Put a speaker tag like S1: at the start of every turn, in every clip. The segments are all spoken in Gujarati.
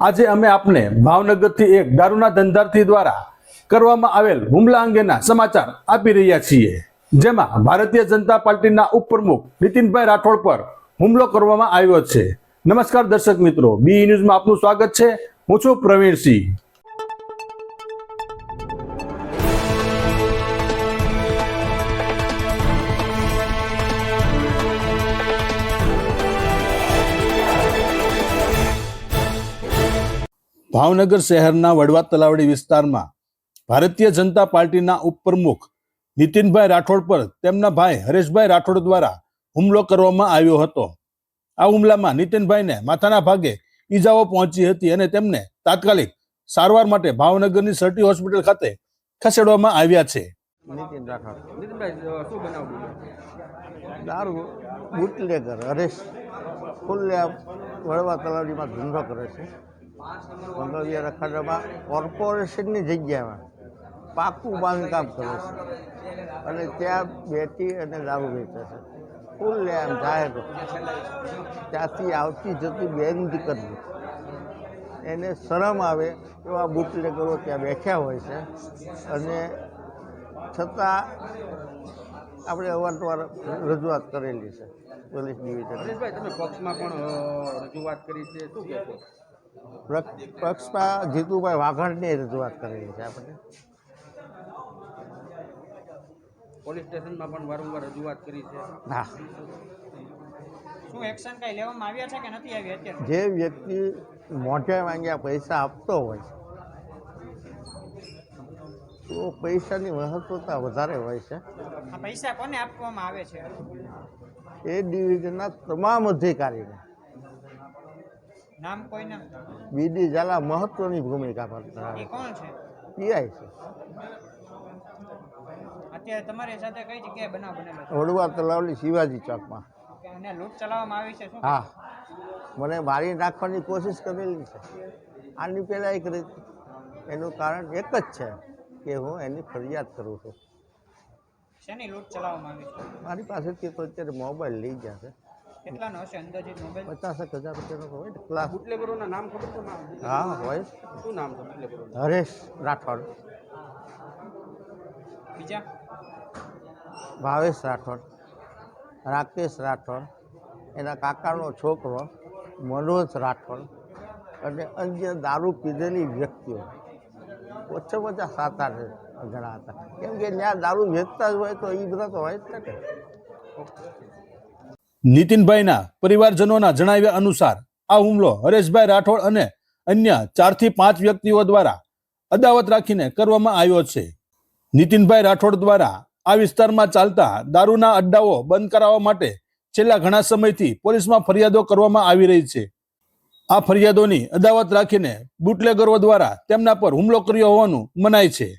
S1: આજે અમે આપને ભાવનગરથી એક દારૂના ધંધાર્થી દ્વારા કરવામાં આવેલ હુમલા અંગેના સમાચાર આપી રહ્યા છીએ. જેમાં ભારતીય જનતા પાર્ટીના ઉપપ્રમુખ નીતિનભાઈ રાઠોડ પર હુમલો કરવામાં આવ્યો છે. નમસ્કાર દર્શક મિત્રો, બી ન્યૂઝમાં આપનું સ્વાગત છે. હું છું પ્રવીણસિંહ. ભાવનગર શહેરના વડવા તલાવડી વિસ્તારમાં ભારતીય જનતા પાર્ટીના ઉપપ્રમુખ નીતિનભાઈ રાઠોડ પર તેમના ભાઈ હરેશભાઈ રાઠોડ દ્વારા હુમલો કરવામાં આવ્યો હતો. આ હુમલામાં નીતિનભાઈને માથાના ભાગે ઈજાઓ પહોંચી હતી અને તેમને તાત્કાલિક સારવાર માટે ભાવનગરની સર્ટી હોસ્પિટલ ખાતે ખસેડવામાં આવ્યા છે.
S2: નીતિન રાઠોડ.
S3: નીતિનભાઈ શું બનાવ
S2: દારૂ બુટલેગર હરેશ. ખુલ્લે વડવા તલાવડીમાં ધંધો કરે છે. મંગળિયા રખાડામાં કોર્પોરેશનની જગ્યામાં પાકું બાંધકામ કરે છે. અને ત્યાં બેટી અને દારૂ વેચે છે. ફૂલ લે આમ જાહેર ત્યાંથી આવતી જતી બેન કરવી એને શરમ આવે એવા બુટલેગરો ત્યાં બેઠ્યા હોય છે. અને છતાં આપણે અવારનવાર રજૂઆત કરેલી છે. Police division.
S3: પક્ષમાં પણ રજૂઆત કરી છે. શું કહેશો?
S2: પક્ષમાં જીતુભાઈ વાઘાણની રજૂઆત કરેલી છે આપણે?
S3: પોલીસ સ્ટેશનમાં પણ વારંવાર રજૂઆત કરી છે.
S2: હા.
S4: શું એક્શન કઈ લેવામાં આવ્યા છે કે નથી આવી અત્યારે?
S2: જે વ્યક્તિ મોઢે માંગ્યા પૈસા આપતો હોય તો પૈસાની મહત્વતા વધારે હોય છે.
S4: પૈસા કોને આપવામાં આવે છે?
S2: એ ડિવિઝનના તમામ અધિકારીને.
S4: નામ કોઈ નામ?
S2: બીડી ઝાલા મહત્વની ભૂમિકા
S4: એ
S2: ભજવે
S4: કોણ છે.
S2: પીઆઈ છે.
S4: અત્યારે તમારી સાથે કઈ જગ્યાએ બનાવ બનેલો
S2: વડવા તલાવલી શિવાજી ચોકમાં.
S4: અને લૂંટ ચલાવવામાં આવી છે શું?
S2: હા. મને મારી નાખવાની કોશિશ કરેલી છે. આની પહેલાં એક રીત. એનું કારણ એક જ છે કે હું એની ફરિયાદ કરું છું.
S4: શેની લૂંટ ચલાવવામાં આવી છે?
S2: મારી પાસેથી તો અત્યારે મોબાઈલ લઈ ગયા છે.
S4: કેટલાનો હશે અંદાજિત મોબાઈલ
S2: પચાસેક હજાર રૂપિયાનો હોય ને ક્લાસ
S3: બુટલેગરોના નામ ખબર છે
S2: હા હોય.
S3: શું નામ છે બુટલેગરોનું?
S2: હરેશ રાઠોડ.
S4: બીજા?
S2: ભાવેશ રાઠોડ રાકેશ રાઠોડ એના કાકાનો છોકરો મનોજ રાઠોડ અને અન્ય દારૂ પીધેલી વ્યક્તિઓ. ઓછા ઓછા સાત આઠ જણા હતા. કેમ કે ત્યાં દારૂ વેચતા જ હોય તો એ બધા તો હોય જ ને કે.
S1: નીતિનભાઈના પરિવારજનોના જણાવ્યા અનુસાર, આ હુમલો હરેશભાઈ રાઠોડ અને અન્ય ચારથી પાંચ વ્યક્તિઓ દ્વારા અદાવત રાખીને કરવામાં આવ્યો છે. નીતિનભાઈ રાઠોડ દ્વારા આ વિસ્તારમાં ચાલતા દારૂના અડ્ડાઓ બંધ કરાવવા માટે છેલ્લા ઘણા સમયથી પોલીસમાં ફરિયાદો કરવામાં આવી રહી છે. આ ફરિયાદોની અદાવત રાખીને બુટલેગરો દ્વારા તેમના પર હુમલો કર્યો હોવાનું મનાય છે.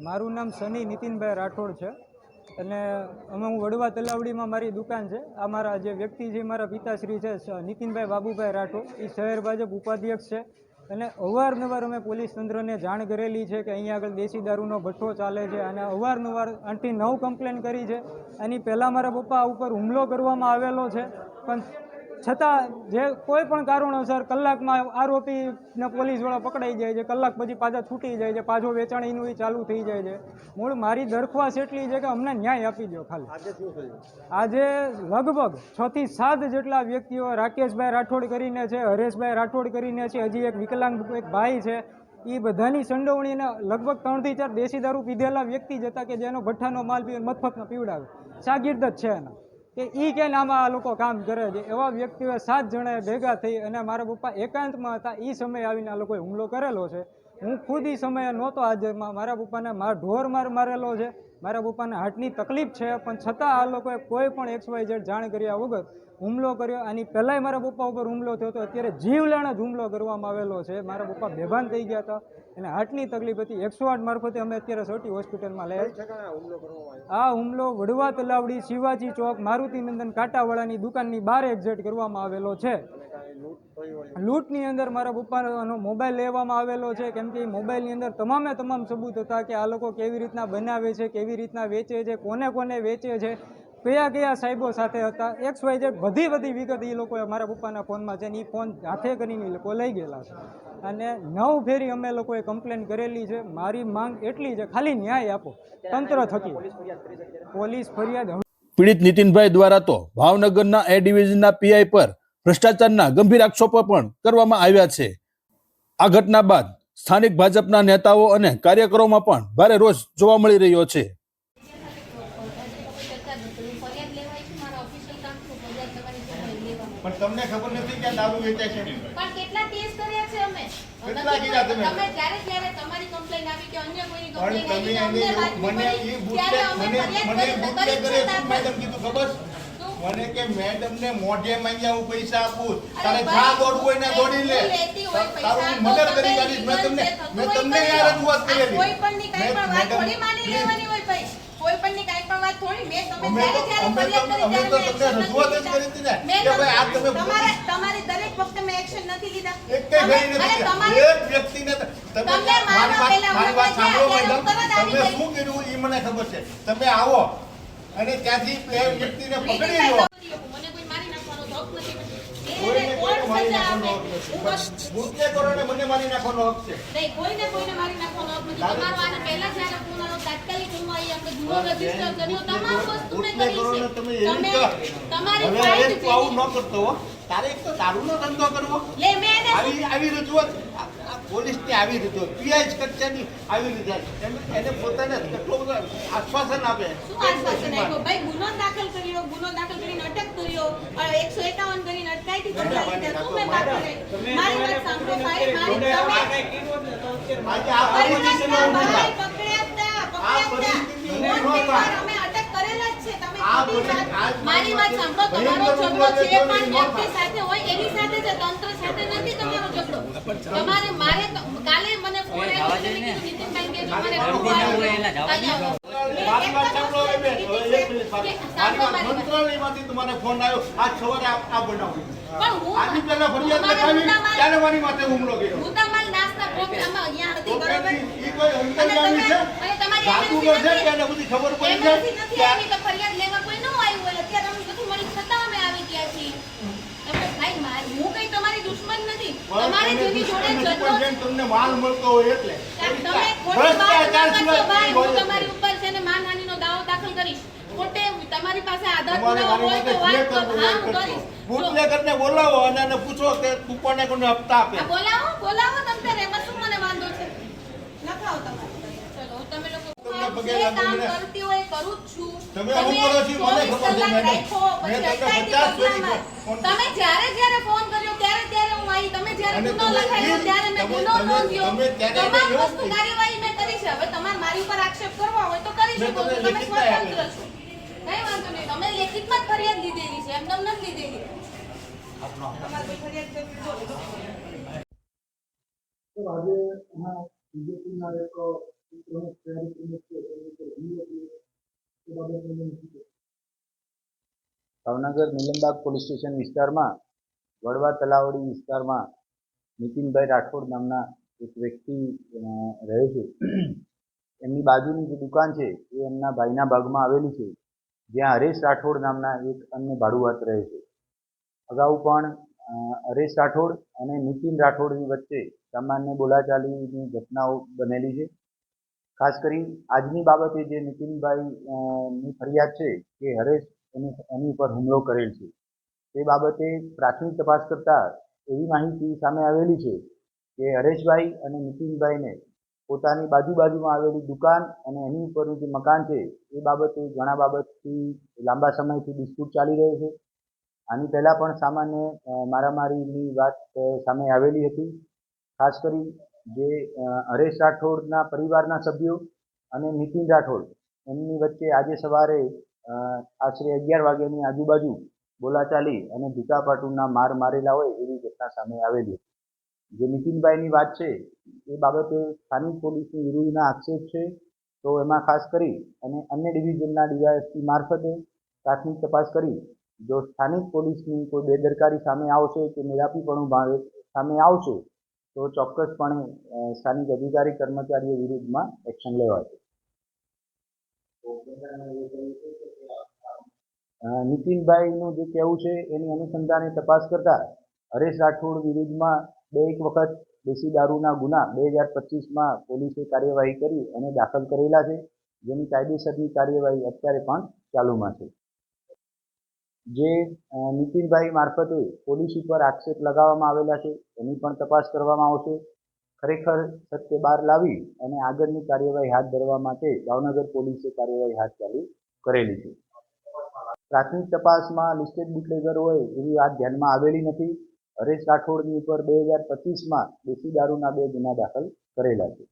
S5: મારું નામ સની નીતિનભાઈ રાઠોડ છે. અને અમે હું વડવા તલાવડીમાં મારી દુકાન છે. આ મારા જે વ્યક્તિ છે, મારા પિતાશ્રી છે નીતિનભાઈ બાબુભાઈ રાઠોડ એ શહેર ભાજપ ઉપાધ્યક્ષ છે. અને અવારનવાર અમે પોલીસ તંત્રને જાણ કરેલી છે કે અહીંયા આગળ દેશી દારૂનો ભઠ્ઠો ચાલે છે અને અવારનવાર આઠથી નવ કમ્પ્લેન કરી છે. એની પહેલાં મારા પપ્પા ઉપર હુમલો કરવામાં આવેલો છે. પણ છતાં જે કોઈ પણ કારણોસર કલાકમાં આરોપીને પોલીસવાળા પકડાઈ જાય છે કલાક પછી પાછા છૂટી જાય છે પાછો વેચાણ એનું એ ચાલુ થઈ જાય છે. મૂળ મારી દરખાસ્ત એટલી છે કે અમને ન્યાય આપી દો ખાલી. આજે લગભગ છ થી સાત જેટલા વ્યક્તિઓ રાકેશભાઈ રાઠોડ કરીને છે હરેશભાઈ રાઠોડ કરીને છે હજી એક વિકલાંગ એક ભાઈ છે એ બધાની સંડોવણીને લગભગ ત્રણથી ચાર દેશી દારૂ પીધેલા વ્યક્તિ જ હતા કે જેનો ભઠ્ઠાનો માલ પીવે મફતમાં પીવડાવે. શાગીર્દ જ છે એના. કે એ કે આમાં આ લોકો કામ કરે છે. એવા વ્યક્તિઓ સાત જણાએ ભેગા થઈ અને મારા પપ્પા એકાંતમાં હતા. એ સમયે આવીને આ લોકોએ હુમલો કરેલો છે. હું ખુદ એ સમયે નહોતો હાજરમાં મારા પપ્પાને માર ઢોર માર મારેલો છે. મારા પપ્પાને હાર્ટની તકલીફ છે પણ છતાં આ લોકોએ કોઈ પણ એક્સ વાય ઝેડ જાણ કર્યા વગર હુમલો કર્યો. આની પહેલાંય મારા પપ્પા ઉપર હુમલો થયો હતો અત્યારે જીવલેણ જ હુમલો કરવામાં આવેલો છે. મારા પપ્પા બેભાન થઈ ગયા હતા. અને હાર્ટની તકલીફ હતી. એકસો આઠ મારફતે અમે અત્યારે સોટી હોસ્પિટલમાં લઈ આ હુમલો વડવા તલાવડી શિવાજી ચોક મારુતિ નંદન કાંટાવાળાની દુકાનની બહાર એક્ઝેટ કરવામાં આવેલો છે. લૂંટની અંદર મારા પપ્પાનો મોબાઈલ લેવામાં આવેલો છે, કેમ કે મોબાઈલની અંદર તમામે તમામ સબૂત હતા કે આ લોકો કેવી રીતના બનાવે છે, કેવી રીતના વેચે છે, કોને કોને વેચે છે, કયા કયા સાહેબો સાથે હતા એક્સ વાય ઝેડ બધી બધી વિગત એ લોકોએ મારા પપ્પાના ફોનમાં છે ને એ ફોન હાથે કરીને એ લોકો લઈ ગયેલા છે. અને નવ ફેરી અમે લોકોએ કમ્પ્લેન કરેલી છે, મારી માંગ એટલી છે, ખાલી ન્યાય આપો, તંત્ર થકી. પોલીસ ફરિયાદ
S1: પીડિત નીતિનભાઈ દ્વારા તો ભાવનગરના એ ડિવિઝનના પીઆઈ પર ભ્રષ્ટાચારના ગંભીર આક્ષેપો પણ કરવામાં આવ્યા છે આ ઘટના બાદ સ્થાનિક ભાજપના નેતાઓ અને કાર્યકરોમાં પણ ભારે રોષ જોવા મળી રહ્યો છે
S6: પણ તમને ખબર નથી કે દારૂ વેચે છે
S7: પણ કેટલા કેસ કર્યા છે અમે
S6: કેટલા કીધા તમે?
S7: તમે જ્યારે જ્યારે તમારી કમ્પ્લેન આવી કે અન્ય કોઈની કમ્પ્લેન આવી તો અમને બાતમી
S6: મને એ બુટલેગ મને મને બુટલેગ
S7: કરી.
S6: મેડમ કીધું ખબર મને કે મેડમ ને મોઢે માંગ્યા હું પૈસા આપું. તારે જ્યાં દોડવું હોય ને દોડી લે. તારું હું મદદ કરી કાઢીશ. મેં તમને મેં તમને આ રજૂઆત કરેલી.
S7: કોઈ પણની કાંઈ
S6: મેં-
S7: પણ વાત થોડી માની લેવાની હોય ભાઈ. કોઈ પણની કાંઈ પણ વાત થોડી. મેં તમે જ્યારે જ્યારે ફરિયાદ કરી
S6: તો
S7: ત્યારે
S6: તમને રજૂઆત જ કરી હતી ને. કે ભાઈ આ તમે
S7: તમારે તમારી દરેક વખતે મેં એક્શન નથી લીધા.
S6: એક કઈ ગઈ નથી એક વ્યક્તિને તમે મારી વાત મારી વાત સાંભળો મેડમ
S7: હું તરત આવી
S6: તમે શું કર્યું એ મને ખબર છે. તમે આવો. અને ત્યાંથી બે વ્યક્તિને પકડી લો.
S7: મને કોઈ મારી નાખવાનો હક
S6: મને મારી નાખવાનો છે.
S7: નહીં, કોઈને કોઈને મારી નાખવાનો હક નથી. તમારો આને પહેલા જ્યારે ફોન તાત્કાલિક હું આવી, આપણે ગુનો રજિસ્ટર કર્યો, તમામ વસ્તુ મેં કરી છે.
S6: તમે
S7: તમારી ફાઇલ
S6: આવું ન કરતો હો. તારે એક તો દારૂનો ધંધો કરવો આવી આવી રજૂઆત પોલીસની આવી રજૂઆત પીઆઈ કક્ષાની આવી રજૂઆત એને પોતાને કેટલો બધો આશ્વાસન આપે
S7: આશ્વાસન આપ્યો ભાઈ, ગુનો દાખલ કર્યો, ગુનો દાખલ કરીને અટક કર્યો, એકસો 151 કરીને અટકાયતી પગલાં લીધા. શું મેં વાત રહી? મારી વાત સાંભળો, ભાઈ, મારી તમે-
S6: આજે આ
S7: ભાઈ,
S6: થા.
S7: પકડ્યા હતા,
S6: આ
S7: પકડ્યા હતા. મારી વાત સાંભળો, તમારો ઝઘડો જે
S6: છે,
S7: પણ વ્યક્તિ સાથે હોય એની સાથે છે, તંત્ર સાથે નથી તમારો ઝઘડો. તમારે મારે કાલે મને ફોન આવ્યો છે, મેં નીતિનભાઈ કે જો મારે ફોન આવ્યો. છે.
S6: તમારે ફોન આવ્યો આજ
S7: તમારે તમે જેની જોડે
S6: દુશ્મન નથી,
S7: ઝઘડો
S6: પણ જેમ તમને માલ મળતો હોય એટલે.
S7: તમે
S6: ભ્રષ્ટાચાર સિવાય
S7: હું તમારી ઉપર છે ને માનહાનિનો દાવો દાખલ કરીશ. ખોટે તમારી પાસે આધાર પુરાવો હોય તો વાત
S6: કરવું
S7: હા હું કરીશ.
S6: કરજો. બોલાવો અને એને પૂછો કે તું કોને કોને હપ્તા આપે.
S7: બોલાવો બોલાવો તમે તારે એમાં શું મને વાંધો છે? લખાવો તમારે. ચલો તમે લોકો કામ કરતી હોય કરું જ છું.
S6: તમે શું કરો છો? મને ખબર છે, મેડમ.
S7: રાખો,
S6: મેં
S7: પછી
S6: તમને
S7: અટકાયતી
S6: 50
S7: પગલાંમાં.
S6: ફોન
S7: તમે જ્યારે જ્યારે ફોન કર્યો ત્યારે ત્યારે હું આવી તમે જ્યારે ગુનો લખાયો ત્યારે મેં ગુનો નોંધ્યો. તમામ વસ્તુ કાર્યવાહી મેં કરી છે. હવે તમારે મારી ઉપર આક્ષેપ કરવા હોય તો કરી શકો છો. તમે સ્વતંત્ર છો. કઈ વાંધો નહીં. તમે લેખિતમાં જ ફરિયાદ લીધેલી છે. એમ તમને નથી લીધેલી તમારે કોઈ ફરિયાદ
S8: ભાવનગર નીલમબાગ પોલીસ સ્ટેશન વિસ્તારમાં વડવા તલાવડી વિસ્તારમાં નીતિનભાઈ રાઠોડ નામના એક વ્યક્તિ રહે છે. એમની બાજુની જે દુકાન છે, એ એમના ભાઈના ભાગમાં આવેલી છે, જ્યાં હરેશ રાઠોડ નામના એક અન્ય ભાડુઆત રહે છે. અગાઉ પણ હરેશ રાઠોડ અને નીતિન રાઠોડની વચ્ચે સામાન્ય બોલાચાલીની ઘટનાઓ બનેલી છે. ખાસ કરી આજની બાબતે જે નીતિનભાઈ ની ફરિયાદ છે કે હરેશ એની એની ઉપર હુમલો કરેલ છે. તે બાબતે પ્રાથમિક તપાસ કરતા એવી માહિતી સામે આવેલી છે કે હરેશભાઈ અને નીતિનભાઈને પોતાની બાજુ બાજુમાં આવેલી દુકાન અને એની ઉપરનું જે મકાન છે, એ બાબતે ઘણા બાબતથી લાંબા સમયથી ડિસ્પ્યુટ ચાલી રહ્યો છે. આની પહેલાં પણ સામાન્ય મારામારીની વાત સામે આવેલી હતી. ખાસ કરી જે હરેશ રાઠોડના પરિવારના સભ્યો અને નીતિન રાઠોડ. એમની વચ્ચે આજે સવારે આશરે અગિયાર વાગ્યાની આજુબાજુ બોલાચાલી અને ભીકાપાટુના માર મારેલા હોય એવી ઘટના સામે આવેલી. જે નીતિનભાઈની વાત છે, એ બાબતે સ્થાનિક પોલીસની વિરુદ્ધના આક્ષેપ છે, તો એમાં ખાસ કરી અને અન્ય ડિવિઝનના ડીવાયએસપી મારફતે પ્રાથમિક તપાસ કરી. જો સ્થાનિક પોલીસની કોઈ બેદરકારી સામે આવશે કે મેળાપીપણું ભાવે સામે આવશે, તો ચોક્કસપણે સ્થાનિક અધિકારી કર્મચારીઓ વિરુદ્ધમાં એક્શન લેવાશે. નીતિનભાઈનું જે કહેવું છે, એની અનુસંધાને તપાસ કરતા હરેશ રાઠોડ વિરુદ્ધમાં બે એક વખત દેશી દારૂના ગુના બે હજાર પચીસમાં પોલીસે કાર્યવાહી કરી અને દાખલ કરેલા છે. જેની કાયદેસરની કાર્યવાહી અત્યારે પણ ચાલુમાં છે. જે નીતિનભાઈ મારફતે પોલીસ ઉપર આક્ષેપ લગાવવામાં આવેલા છે, એની પણ તપાસ કરવામાં આવશે. ખરેખર સત્ય બહાર લાવી અને આગળની કાર્યવાહી હાથ ધરવા માટે ભાવનગર પોલીસે કાર્યવાહી હાથ ચાલુ કરેલી છે. પ્રાથમિક તપાસમાં લિસ્ટેડ બુટલેગર હોય એવી વાત ધ્યાનમાં આવેલી નથી. હરેશ રાઠોડની ઉપર બે હજાર પચીસમાં દેશી દારૂના બે ગુના દાખલ કરેલા છે.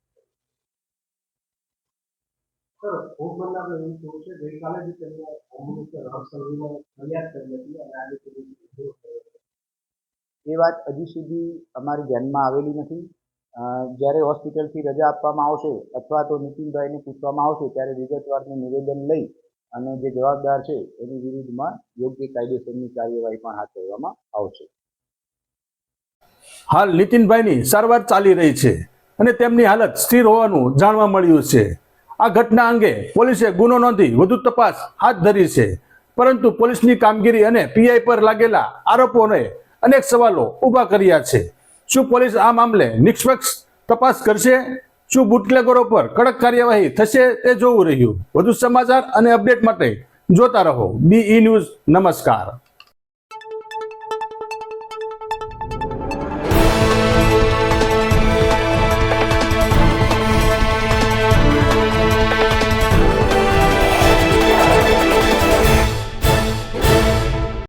S8: એ વાત હજી સુધી અમારી ધ્યાનમાં આવેલી નથી. જ્યારે હોસ્પિટલથી રજા આપવામાં આવશે અથવા તો નીતિનભાઈને પૂછવામાં આવશે ત્યારે વિગતવારનું નિવેદન લઈ અને જે જવાબદાર છે, એની વિરુદ્ધમાં યોગ્ય કાયદેસરની કાર્યવાહી પણ હાથ ધરવામાં આવશે.
S1: હાલ નીતિનભાઈની સારવાર ચાલી રહી છે અને તેમની હાલત સ્થિર હોવાનું જાણવા મળ્યું છે. આ ઘટના અંગે પોલીસે ગુનો નોંધી વધુ તપાસ હાથ ધરી છે. પરંતુ પોલીસની કામગીરી અને પીઆઈ પર લાગેલા આરોપોને અનેક સવાલો ઊભા કર્યા છે. શું પોલીસ આ મામલે નિષ્પક્ષ તપાસ કરશે? શું બુટલેગરો પર કડક કાર્યવાહી થશે તે જોવું રહ્યું. વધુ સમાચાર અને અપડેટ માટે જોતા રહો. બી ન્યૂઝ નમસ્કાર.